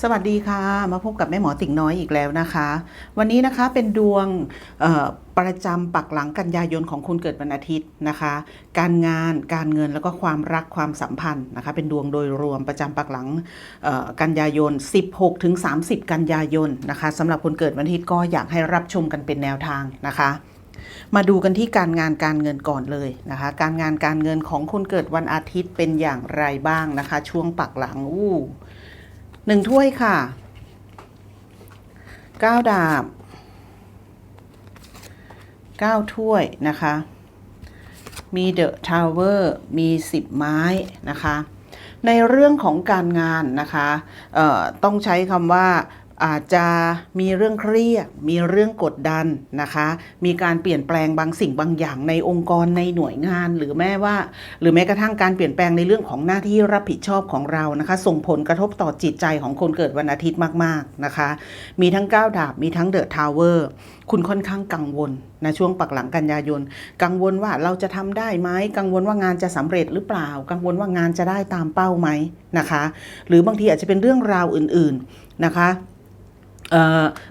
สวัสดีค่ะ มาพบกับแม่หมอติ่งน้อยอีกแล้วนะคะ วันนี้นะคะเป็นดวงประจำปักหลังกันยายนของคนเกิดวันอาทิตย์นะคะ การงานการเงินแล้วก็ความรักความสัมพันธ์นะคะ เป็นดวงโดยรวมประจำปักหลังกันยายน 16ถึง30 กันยายนนะคะสำหรับคนเกิดวันอาทิตย์ก็อยากให้รับชมกันเป็นแนวทางนะคะมาดูกันที่การงานการเงินก่อนเลยนะคะ การงานการเงินของคนเกิดวันอาทิตย์เป็นอย่างไรบ้างนะคะ ช่วงปักหลังอู้ หนึ่งถ้วยค่ะเก้าดาบเก้าถ้วยนะคะ มีเดอะทาวเวอร์มีสิบไม้นะคะ ในเรื่องของการงานนะคะต้องใช้คำว่า อาจจะมีเรื่องเครียด มีเรื่องกดดันนะคะ มีการเปลี่ยนแปลงบางสิ่งบางอย่างในองค์กรในหน่วยงาน หรือแม้ว่า หรือแม้กระทั่งการเปลี่ยนแปลงในเรื่องของหน้าที่รับผิดชอบของเรานะคะ ส่งผลกระทบต่อจิตใจของคนเกิดวันอาทิตย์มากๆนะคะ มีทั้งก้าวดาบมีทั้งเดอะทาวเวอร์คุณค่อนข้างกังวลนะช่วงปักหลังกันยายน กังวลว่าเราจะทำได้ไหมกังวลว่างานจะสำเร็จหรือเปล่า กังวลว่างานจะได้ตามเป้าไหมนะคะ หรือบางทีอาจจะเป็นเรื่องราวอื่น ๆนะคะ เ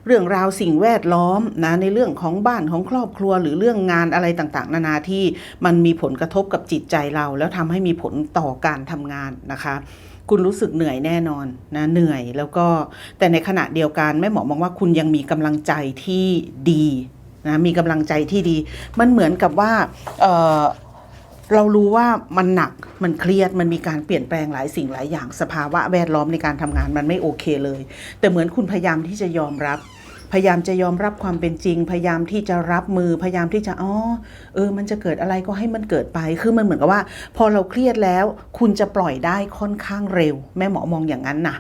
เรื่องราวสิ่งแวดล้อมนะในเรื่องของบ้านของครอบครัว หรือเรื่องงานอะไรต่างๆ นานาที่มันมีผลกระทบกับจิตใจเรา แล้วทำให้มีผลต่อการทำงานนะคะคุณรู้สึกเหนื่อยแน่นอนนะเหนื่อยแล้วก็แต่ในขณะเดียวกันแม่หมอมองว่าคุณยังมีกำลังใจที่ดีนะมีกำลังใจที่ดี มันเหมือนกับว่าเเรารู้ว่ามันหนัก มันเครียดมันมีการเปลี่ยนแปลงหลายสิ่งหลายอย่างสภาวะแวดล้อมในการทำงานมันไม่โอเคเลย แต่เหมือนคุณพยายามที่จะยอมรับ พยายามจะยอมรับความเป็นจริง พยายามที่จะรับมือพยายามที่จะอ๋อเออ มันจะเกิดอะไรก็ให้มันเกิดไป คือมันเหมือนกับว่า พอเราเครียดแล้ว คุณจะปล่อยได้ค่อนข้างเร็ว แม่หมอมองอย่างนั้นนะ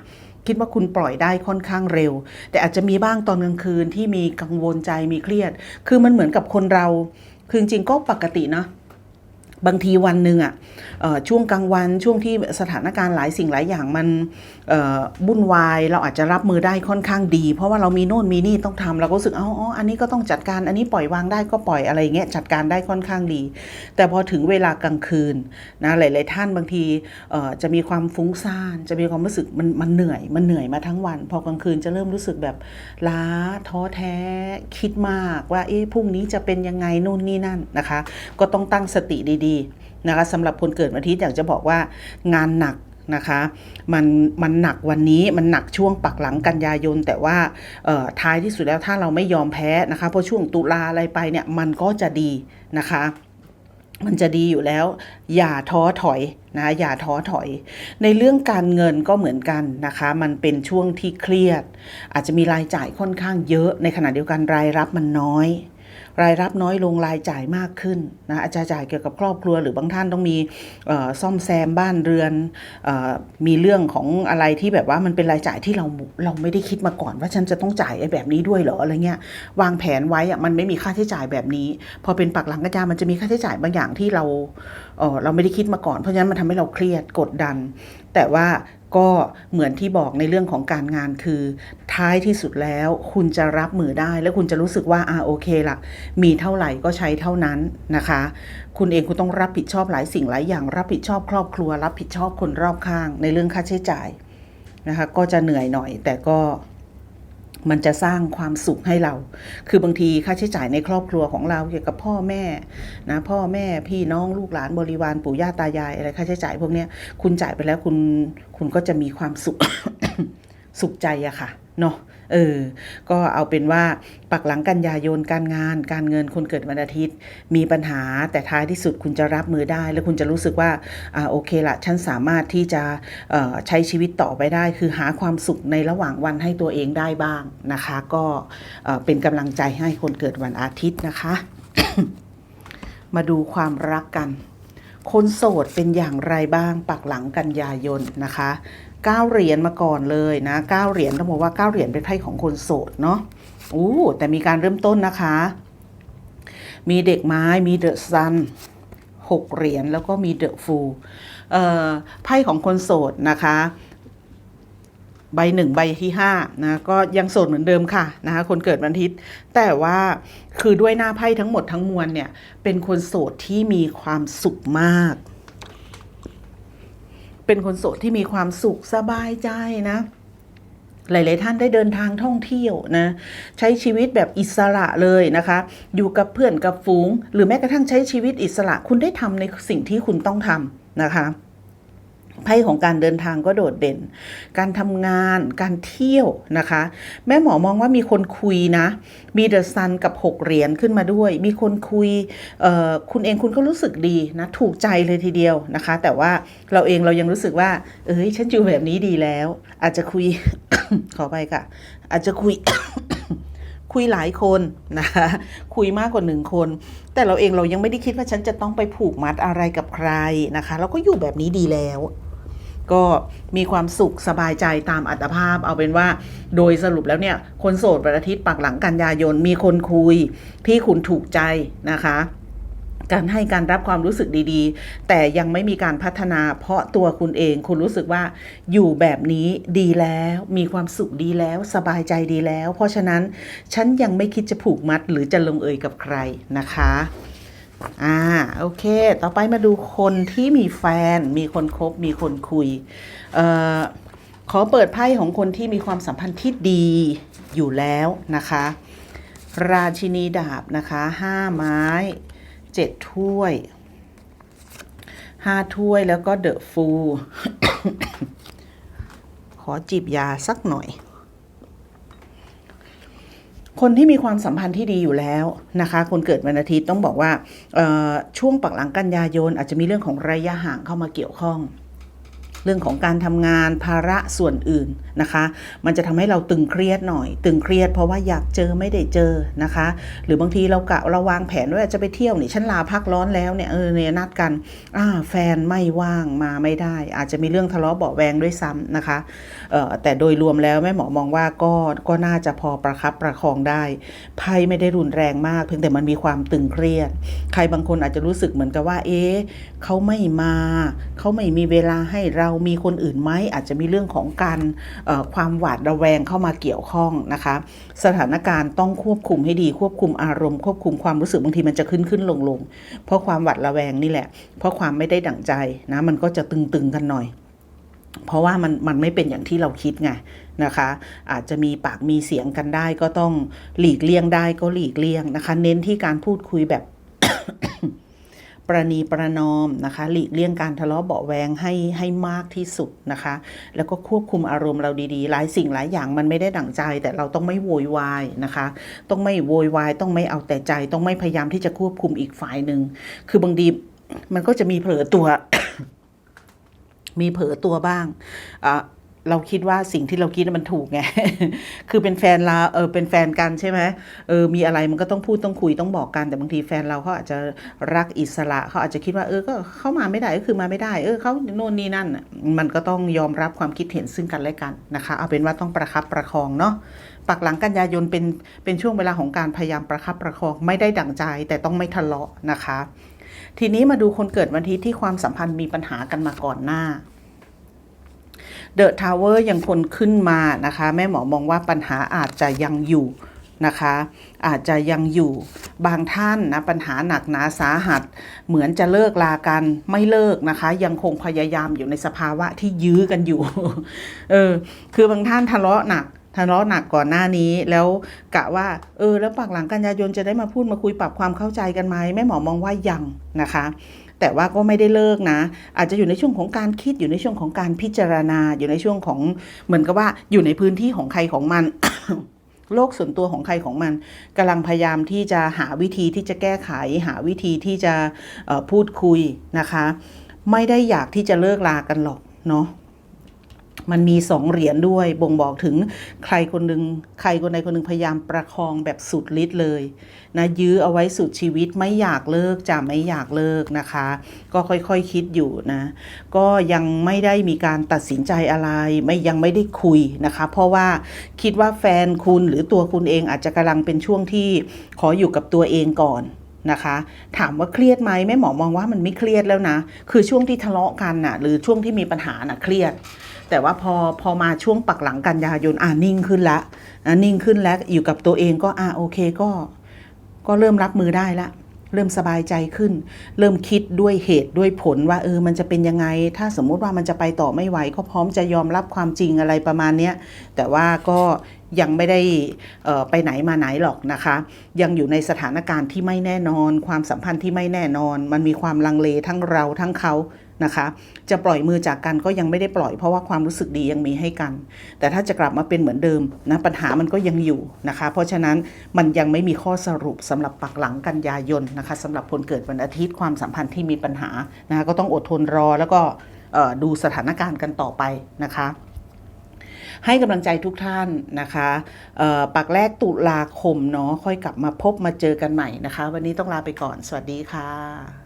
คิดว่าคุณปล่อยได้ค่อนข้างเร็ว แต่อาจจะมีบ้างตอนกลางคืนที่มีกังวลใจมีเครียด คือมันเหมือนกับคนเราคือจริงๆก็ปกตินะ บางทีวันหนึ่งอะ่ะช่วงกลางวันช่วงที่สถานการณ์หลายสิ่งหลายอย่างมันเอ่อวุ่นวาย เราอาจจะรับมือได้ค่อนข้างดี เพราะว่าเรามีโน่นมีนี่ต้องทำเราก็รู้สึกอ๋อออันนี้ก็ต้องจัดการอันนี้ปล่อยวางได้ก็ปล่อยอะไรอย่างเงี้ยจัดการได้ค่อนข้างดี แต่พอถึงเวลากลางคืนนะหลาย ๆ ท่านบางทีจะมีความฟุ้งซ่าน จะมีความรู้สึกมันมันเหนื่อยมันเหนื่อยมาทั้งวัน พอกลางคืนจะเริ่มรู้สึกแบบล้าท้อแท้คิดมากว่าเอ๊ะพรุ่งนี้จะเป็นยังไงโน่นนี่นั่นนะคะ ก็ต้องตั้งสติดีนะคะสำหรับคนเกิดวันอาทิตย์อยากจะบอกว่างานหนักนะคะมันมันหนักวันนี้มันหนักช่วงปักหลังกันยายน แต่ว่าท้ายที่สุดแล้วถ้าเราไม่ยอมแพ้นะคะเพราะช่วงตุลาอะไรไปเนี่ยมันก็จะดีนะคะมันจะดีอยู่แล้ว อย่าท้อถอยนะอย่าท้อถอย ในเรื่องการเงินก็เหมือนกันนะคะ มันเป็นช่วงที่เครียด อาจจะมีรายจ่ายค่อนข้างเยอะ ในขณะเดียวกันรายรับมันน้อย รายรับน้อยลงรายจ่ายมากขึ้นนะอาจจะจ่ายเกี่ยวกับครอบครัว หรือบางท่านต้องมีซ่อมแซมบ้านเรือนอมีเรื่องของอะไรที่แบบว่ามันเป็นรายจ่ายที่เราเราไม่ได้คิดมาก่อน ว่าฉันจะต้องจ่ายไอ้แบบนี้ด้วยเหรออะไรเงี้ยวางแผนไว้อะมันไม่มีค่าใช้จ่ายแบบนี้ พอเป็นปักหลังกระจามันจะมีค่าใช้จ่ายบางอย่างที่เราเเราไม่ได้คิดมาก่อนเพราะฉะนั้นมันทำให้เราเครียดกดดัน แต่ว่า ก็เหมือนที่บอกในเรื่องของการงานคือ ท้ายที่สุดแล้วคุณจะรับมือได้ และคุณจะรู้สึกว่าอ่าโอเคละมีเท่าไหร่ก็ใช้เท่านั้นนะคะ คุณเองคุณต้องรับผิดชอบหลายสิ่งหลายอย่าง รับผิดชอบครอบครัว รับผิดชอบคนรอบข้าง ในเรื่องค่าใช้จ่ายนะคะก็จะเหนื่อยหน่อยแต่ก็ มันจะสร้างความสุขให้เรา คือบางทีค่าใช้จ่ายในครอบครัวของเราเกี่ยวกับพ่อแม่นะพ่อแม่พี่น้องลูกหลานบริวารปู่ย่าตายายอะไรค่าใช้จ่ายพวกเนี้ยคุณจ่ายไปแล้วคุณคุณก็จะมีความสุข สุขใจอะค่ะ เนาะเออ ก็เอาเป็นว่าปักหลังกันยายนการงาน การเงินคนเกิดวันอาทิตย์ มีปัญหาแต่ท้ายที่สุดคุณจะรับมือได้ แล้วคุณจะรู้สึกว่าอ่าโอเคละฉันสามารถที่จะใช้ชีวิตต่อไปได้ คือหาความสุขในระหว่างวันให้ตัวเองได้บ้างนะคะ ก็เป็นกำลังใจให้คนเกิดวันอาทิตย์นะคะ มาดูความรักกัน คนโสดเป็นอย่างไรบ้างปักหลังกันยายนนะคะ เก้าเหรียญมาก่อนเลยนะเก้าเหรียญต้องบอกว่าเก้าเหรียญเป็นไพ่ของคนโสดเนาะอู้แต่มีการเริ่มต้นนะคะ มีเด็กไม้มีเดอะซันหกเหรียญแล้วก็มีเดอะฟูเอ่อไพ่ของคนโสดนะคะใบหนึ่งใบที่ห้านะก็ยังโสดเหมือนเดิมค่ะนะคะคนเกิดวันอาทิตย์ แต่ว่าคือด้วยหน้าไพ่ทั้งหมดทั้งมวลเนี่ย เป็นคนโสดที่มีความสุขมาก เป็นคนโสดที่มีความสุขสบายใจนะ หลาย ๆ ท่านได้เดินทางท่องเที่ยวนะ ใช้ชีวิตแบบอิสระเลยนะคะ อยู่กับเพื่อนกับฝูง หรือแม้กระทั่งใช้ชีวิตอิสระ คุณได้ทำในสิ่งที่คุณต้องทำนะคะ ไพ่ของการเดินทางก็โดดเด่น การทำงาน การเที่ยวนะคะ แม่หมอมองว่ามีคนคุยนะ มีเดอะซันกับ 6 เหรียญขึ้นมาด้วย มีคนคุย คุณเองคุณก็รู้สึกดีนะ ถูกใจเลยทีเดียวนะคะ แต่ว่าเราเองเรายังรู้สึกว่า เอ้ย ฉันอยู่แบบนี้ดีแล้ว อาจจะคุย ขอไปค่ะ อาจจะคุย คุยหลายคนนะคะ คุยมากกว่าหนึ่งคนแต่เราเองเรายังไม่ได้คิดว่าฉันจะต้องไปผูกมัดอะไรกับใครนะคะ เราก็อยู่แบบนี้ดีแล้ว ก็มีความสุขสบายใจตามอัตภาพ เอาเป็นว่าโดยสรุปแล้วเนี่ย คนโสดวันอาทิตย์ปักหลังกันยายน มีคนคุยที่คุณถูกใจนะคะการให้การรับความรู้สึกดีๆ แต่ยังไม่มีการพัฒนา เพราะตัวคุณเองคุณรู้สึกว่าอยู่แบบนี้ดีแล้ว มีความสุขดีแล้ว สบายใจดีแล้ว เพราะฉะนั้นฉันยังไม่คิดจะผูกมัดหรือจะลงเอยกับใครนะคะ อ่าโอเค ต่อไปมาดูคนที่มีแฟน มีคนคบ มีคนคุย เอ่อ ขอเปิดไพ่ของคนที่มีความสัมพันธ์ที่ดีอยู่แล้วนะคะ ราชินีดาบนะคะห้าไม้เจ็ดถ้วยห้าถ้วยแล้วก็เดอะฟู ขอจีบยาสักหน่อย คนที่มีความสัมพันธ์ที่ดีอยู่แล้วนะคะ คนเกิดวันอาทิตย์ต้องบอกว่าช่วงปักหลังกันยายนอาจจะมีเรื่องของระยะห่างเข้ามาเกี่ยวข้อง เรื่องของการทำงานภาระส่วนอื่นนะคะ มันจะทำให้เราตึงเครียดหน่อย ตึงเครียดเพราะว่าอยากเจอไม่ได้เจอนะคะ หรือบางทีเรากะเราวางแผนว่าจะไปเที่ยวนี่ฉันลาพักร้อนแล้วเนี่ยเออเนี่ยนัดกันอ่าแฟนไม่ว่างมาไม่ได้ อาจจะมีเรื่องทะเลาะเบาแวงด้วยซ้ำนะคะเอ่อแต่โดยรวมแล้วแม่หมอมองว่าก็ก็น่าจะพอประคับประคองได้ไพ่ไม่ได้รุนแรงมาก เพียงแต่มันมีความตึงเครียด ใครบางคนอาจจะรู้สึกเหมือนกับว่า เอ๊ะเขาไม่มา เขาไม่มีเวลาให้เรามีคนอื่นไหมอาจจะมีเรื่องของการความหวาดระแวงเข้ามาเกี่ยวข้องนะคะ สถานการณ์ต้องควบคุมให้ดีควบคุมอารมณ์ควบคุมความรู้สึกบางทีมันจะขึ้นขึ้นลงลงเพราะความหวาดระแวงนี่แหละ เพราะความไม่ได้ดั่งใจนะมันก็จะตึงๆกันหน่อย เพราะว่ามันมันไม่เป็นอย่างที่เราคิดไงนะคะอาจจะมีปากมีเสียงกันได้ก็ต้องหลีกเลี่ยงได้ก็หลีกเลี่ยงนะคะ เน้นที่การพูดคุยแบบ ประนีประนอมนะคะหลีกเลี่ยงการทะเลาะเบาแวงให้ให้มากที่สุดนะคะ แล้วก็ควบคุมอารมณ์เราดีๆ หลายสิ่งหลายอย่างมันไม่ได้ดั่งใจ แต่เราต้องไม่โวยวายนะคะ ต้องไม่โวยวาย ต้องไม่เอาแต่ใจ ต้องไม่พยายามที่จะควบคุมอีกฝ่ายหนึ่ง คือบางทีมันก็จะมีเผลอตัว มีเผลอตัวบ้างอะ เราคิดว่าสิ่งที่เราคิดมันถูกไง คือเป็นแฟนเราเออเป็นแฟนกันใช่ไหมเออ มีอะไรมันก็ต้องพูดต้องคุยต้องบอกกัน แต่บางทีแฟนเราเขาอาจจะรักอิสระเขาอาจจะคิดว่า เออ ก็เข้ามาไม่ได้ก็คือมาไม่ได้ เออเขาโน่นนี่นั่น มันก็ต้องยอมรับความคิดเห็นซึ่งกันและกันนะคะ เอาเป็นว่าต้องประคับประคองเนาะ ปักหลังกันยายนเป็นเป็นช่วงเวลาของการพยายามประคับประคองไม่ได้ดั่งใจ แต่ต้องไม่ทะเลาะนะคะ ทีนี้มาดูคนเกิดวันทิตย์ที่ความสัมพันธ์มีปัญหากันมาก่อนหน้า เดอะทาวเวอร์ยังคนขึ้นมานะคะ แม่หมอมองว่าปัญหาอาจจะยังอยู่นะคะ อาจจะยังอยู่บางท่านนะปัญหาหนักหนาสาหัส เหมือนจะเลิกลากันไม่เลิกนะคะ ยังคงพยายามอยู่ในสภาวะที่ยื้อกันอยู่เออคือบางท่านทะเลาะหนักทะเลาะหนักก่อนหน้านี้แล้วกะว่า เออ แล้วปากหลังกันยายนจะได้มาพูดมาคุยปรับความเข้าใจกันไหมแม่หมอมองว่ายังนะคะ แต่ว่าก็ไม่ได้เลิกนะ อาจจะอยู่ในช่วงของการคิดอยู่ในช่วงของการพิจารณา อยู่ในช่วงของเหมือนกับว่าอยู่ในพื้นที่ของใครของมันโลกส่วนตัวของใครของมันกำลังพยายามที่จะหาวิธีที่จะแก้ไข หาวิธีที่จะพูดคุยนะคะ ไม่ได้อยากที่จะเลิกลากันหรอกเนาะ มันมีสองเหรียญด้วย บ่งบอกถึงใครคนหนึ่งใครคนใดคนหนึ่งพยายามประคองแบบสุดฤทธิ์เลยนะยื้อเอาไว้สุดชีวิตไม่อยากเลิกจะไม่อยากเลิกนะคะ ก็ค่อยๆคคิดอยู่นะ ก็ยังไม่ได้มีการตัดสินใจอะไร ไม่ยังไม่ได้คุยนะคะ เพราะว่าคิดว่าแฟนคุณหรือตัวคุณเองอาจจะกำลังเป็นช่วงที่ขออยู่กับตัวเองก่อนนะคะถามว่าเครียดไหมแม่หมอมองว่ามันไม่เครียดแล้วนะ คือช่วงที่ทะเลาะกันน่ะหรือช่วงที่มีปัญหาน่ะเครียด แต่ว่าพอพอมาช่วงปักหลังกันยายนอ่านิ่งขึ้นละอะนิ่งขึ้นแล้วอยู่กับตัวเองก็อ่าโอเคก็ ก็เริ่มรับมือได้ละเริ่มสบายใจขึ้น เริ่มคิดด้วยเหตุด้วยผลว่าเออมันจะเป็นยังไง ถ้าสมมุติว่ามันจะไปต่อไม่ไหวก็พร้อมจะยอมรับความจริงอะไรประมาณเนี้ยแต่ว่าก็ยังไม่ได้อ่อไปไหนมาไหนหรอกนะคะ ยังอยู่ในสถานการณ์ที่ไม่แน่นอน ความสัมพันธ์ที่ไม่แน่นอน มันมีความลังเลทั้งเราทั้งเขา นะคะ จะปล่อยมือจากกันก็ยังไม่ได้ปล่อยเพราะว่าความรู้สึกดียังมีให้กัน แต่ถ้าจะกลับมาเป็นเหมือนเดิมนะปัญหามันก็ยังอยู่นะคะ เพราะฉะนั้นมันยังไม่มีข้อสรุปสำหรับปักหลังกันยายนนะคะสำหรับคนเกิดวันอาทิตย์ความสัมพันธ์ที่มีปัญหานะคะก็ต้องอดทนรอแล้วก็ดูสถานการณ์กันต่อไปนะคะให้กำลังใจทุกท่านนะคะปักแรกตุลาคมเนาะค่อยกลับมาพบมาเจอกันใหม่นะคะ วันนี้ต้องลาไปก่อน สวัสดีค่ะ